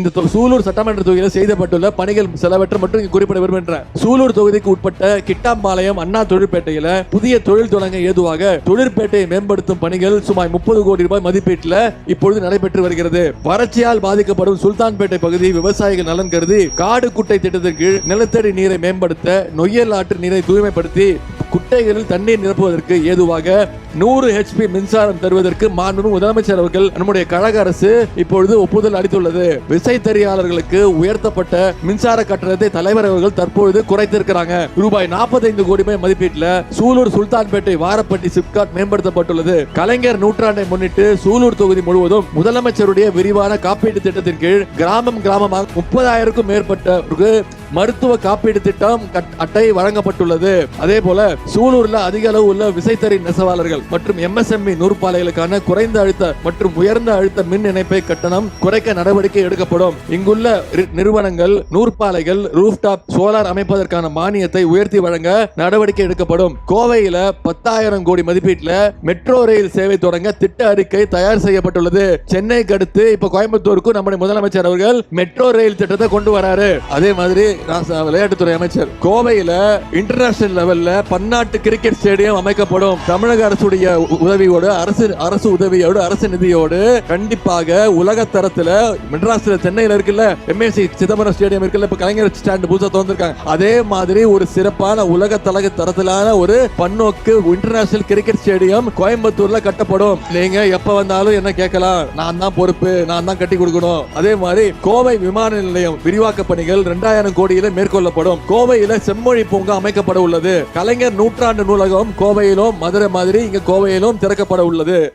இந்த சூலூர் சட்டமன்ற தொகுதியில் செய்யப்பட்டுள்ள பணிகள் சிலவற்றை மட்டும் குறிப்பிட விரும்புகின்றேன். சூலூர் தொகுதிக்கு உட்பட்ட கிட்டாம்பாளையம் அண்ணா தொழிற்பேட்டையில புதிய தொழில் தொடங்க ஏதுவாக தொழிற்பேட்டையை மேம்படுத்தும் பணிகள் சுமார் முப்பது கோடி ரூபாய் மதிப்பீட்டில் இப்பொழுது நடைபெற்று வருகிறது. வறட்சியால் பாதிக்கப்படும் சுல்தான்பேட்டை பகுதி விவசாயிகள் நலன் கருதி காடு குட்டை திட்டத்தின் கீழ் நிலத்தடி நீரை மேம்படுத்த நொய்யல் ஆற்று நீரை தூய்மைப்படுத்தி குட்டைகளில் தண்ணீர் நிரப்புவதற்கு ஏதுவாக நூறு ஹெச்பி மின்சாரம் தருவதற்கு மாண்பு முதலமைச்சர் அவர்கள் நம்முடைய கழக அரசு இப்பொழுது ஒப்புதல் அளித்துள்ளது. விசைத்தறியாளர்களுக்கு உயர்த்தப்பட்ட மின்சார கட்டணத்தை தலைவர் அவர்கள் தற்பொழுது குறைத்திருக்கிறாங்க. ரூபாய் 45 கோடி ரூபாய் மதிப்பீட்டில் சூலூர் சுல்தான்பேட்டை வாரப்பட்டி சிப்காட் மேம்படுத்தப்பட்டுள்ளது. கலைஞர் நூற்றாண்டை முன்னிட்டு சூலூர் தொகுதி முழுவதும் முதலமைச்சருடைய விரிவான காப்பீட்டு திட்டத்தின் கீழ் கிராமம் கிராமமாக முப்பதாயிரக்கும் மேற்பட்டவருக்கு மருத்துவ காப்பீடு திட்டம் கட்- அட்டை வழங்கப்பட்டுள்ளது. அதே போல சூலூர்ல அதிக அளவு உள்ள விசைத்தறி நெசவாளர்கள் மற்றும் எம்எஸ்எம்இ நூற்பாலைகளுக்கான குறைந்த அழுத்த மற்றும் உயர்ந்த அழுத்த மின் இணைப்பை கட்டணம் குறைக்க நடவடிக்கை எடுக்கப்படும். இங்குள்ள ரி- நிறுவனங்கள் நூற்பாலைகள் ரூஃப்டாப் சோலார் அமைப்பதற்கான மானியத்தை உயர்த்தி வழங்க நடவடிக்கை எடுக்கப்படும். கோவையில பத்தாயிரம் கோடி மதிப்பீட்டில் மெட்ரோ ரயில் சேவை தொடங்க திட்ட அறிக்கை தயார் செய்யப்பட்டுள்ளது. சென்னைக்கு அடுத்து இப்ப கோயம்புத்தூருக்கும் நம்முடைய முதலமைச்சர் அவர்கள் மெட்ரோ ரயில் திட்டத்தை கொண்டு வராரு. அதே மாதிரி விளையாட்டுத்துறை அமைச்சர். கோவையில இன்டர்நேஷனல் லெவல்ல பன்னாட்டு கிரிக்கெட் ஸ்டேடியம் அமைக்கப்படும். தமிழக அரசுடைய உதவியோடு அரசு அரசு உதவியோடு அரசு நிதியோடு கண்டிப்பாக உலக தரத்துல மெட்ராஸ்ல சென்னையில இருக்குல்ல எம்ஏசி சிதம்பரம் ஸ்டேடியம் இருக்குல்ல இப்ப கலைஞர் ஸ்டாண்ட் புதுசா திறந்திருக்காங்க. அதே மாதிரி ஒரு சிறப்பான உலக தலக தரத்திலான ஒரு பன்னோக்கு இன்டர்நேஷனல் கிரிக்கெட் ஸ்டேடியம் கோயம்புத்தூர்ல கட்டப்படும். நீங்க எப்ப வந்தாலும் என்ன கேட்கலாம்? நான் தான் பொறுப்பு நான் தான் கட்டி கொடுக்கணும். அதே மாதிரி கோவை விமான நிலையம் விரிவாக்க பணிகள் ரெண்டாயிரம் கோடி கோடியில மேற்கொள்ளப்படும். கோவையில செம்மொழி பூங்கா அமைக்கப்பட உள்ளது. கலைஞர் நூற்றாண்டு நூலகம் கோவையிலும் மதுரை மாதிரி இங்க கோவையிலும் திறக்கப்பட உள்ளது.